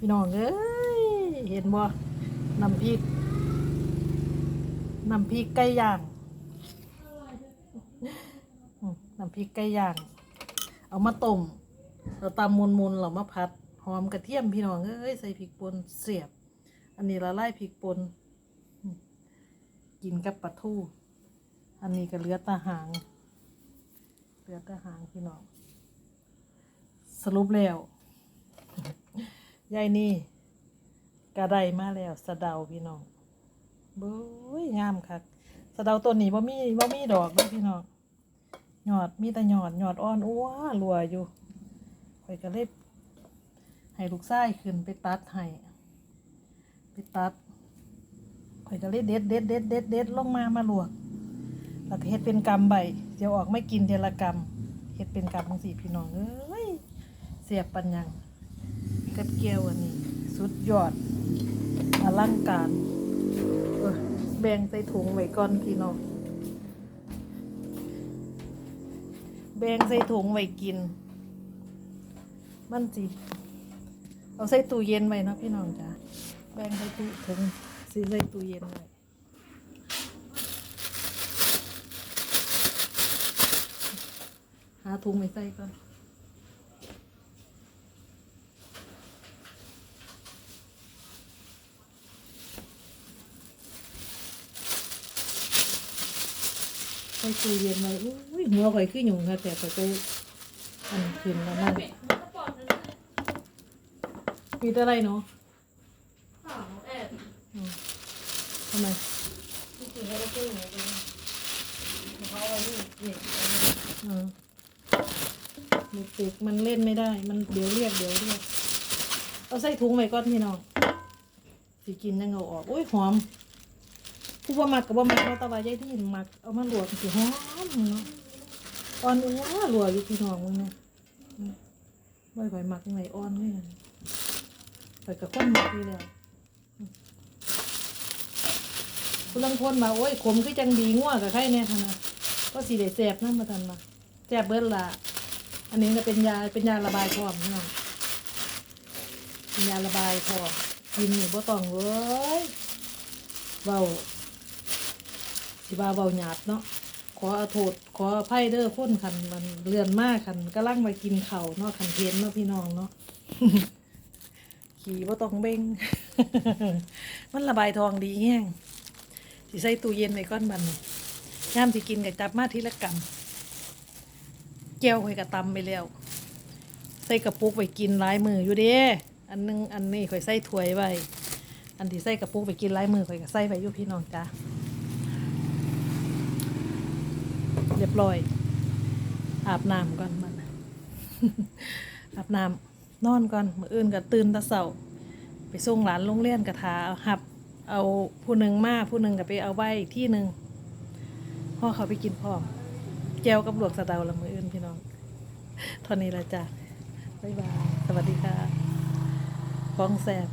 พี่น้องเอ้ยเห็นบ่น้ำพริกน้ำพริกไก่ย่างน้ำพริกไก่ย่าง เอามาต้มเราตำมุนๆเรามาผัดหอมกระเทียมพี่น้องเอ้ยใส่พริกป่นเสียบ อันนี้ละลายพริกป่นกินกับปลาทูอันนี้ก็เลือตาหางเลือตาหางพี่น้องสรุปแล้ว ยายนี่กระไดมาแล้วสะเดาพี่น้องเบ้ยงามคักสะเดาตัวนี้บ่มีบ่มีดอกเด้อพี่น้องหยอดมีแต่หยอดหยอดอ่อนอ้วรัวอยู่ข่อยก็เลยให้ลูกชายขึ้นไปตัดให้ไปตัดข่อยก็เลยเด็ดเด็ดเด็ดเด็ดเด็ดลงมามาลวกแล้วก็เฮ็ดเป็นกำใบเดี๋ยวออกไม่กินเทละกำเฮ็ดเป็นกำจังสี่พี่น้องเอ้ยเสียบปัญญัง กับเกียวอันนี้ สุดยอดอลังการเออแบ่งใส่ถุงไว้ก่อนพี่น้องแบ่งใส่ถุงไว้กิน มันสิเอาใส่ตู้เย็นไว้นะพี่น้องจ้ะแบ่งใส่ตู้ถุงสิใส่ตู้เย็นไว้หาถุงไว้ใส่ก่อน ไปตู้เย็นไว้อุ้ยหัวข่อยขึ้นยุงค่ะแต่ข่อยไปอันคืนแล้วนั่นมีอะไรเนาะอืมทำไมอืมเด็กๆมันเล่นไม่ได้ มันเดี๋ยวเรียกเดี๋ยวเรียก เอาใส่ถุงไว้ก่อนพี่น้องสิกินยังเอาออก โอ้ยหอม ผู้บ่มักกับบ่มักเนาะแต่ว่ายายที่มักเอามาลวกสิหอมเนาะอ่อนอัวลวกอยู่พี่น้องมึงเนี่ยอืมบ่ค่อยมักไหนอ่อนเลยข่อยกับคนมักอยู่แล้วอืมผู้ลังคนมาโอ้ยขมคือจังดีงัวกับไข่แน่ท่านนะก็สิได้แซ่บนำมาทันมาแซ่บเบิดล่ะอันนี้ก็เป็นยาเป็นยาระบายพร้อมพี่น้องเป็นยาระบายพร้อมกินนี่บ่ต้องเว้ยเว้า สิบาเบาหยาดเนาะขออโทษขออภัยเด้อคนคันมันเลื่อนมากคันก็ลังมากินเข่าเนาะคันเพนเนาะพี่น้องเนาะขี่ว่าต้องเบ่งมันระบายทองดีแห้งสิใส่ตู้เย็นไว้ก้อนบันย่ามสิกินกับจับมาทีละกำแก้วไว้กับตำไปแล้ว ใส่กระปุกไว้กินหลายมืออยู่เด้อันนึงอันนี้ข่อยใส่ถ้วยไว้ อันที่ใส่กระปุกไปกินหลายมือข่อยก็ใส่ไว้อยู่พี่น้องจ้า เรี ยบร้อย อาบน้ำก่อนมันอาบน้ำนอนก่อนมื้ออื่นก็ตื่นตะเสาไปส่งหลานโรงเรียนกระทาเอาหับ เอาผู้หนึ่งมาผู้หนึ่งก็ไปเอาไว้อีกที่หนึ่งพ่อเขาไปกินพร้อมแจวกับหลวกสะเดาละมืออื่นพี่น้องท่านี้ละจ้ะบ๊ายบาย สวัสดีค่ะฟ้องแสบ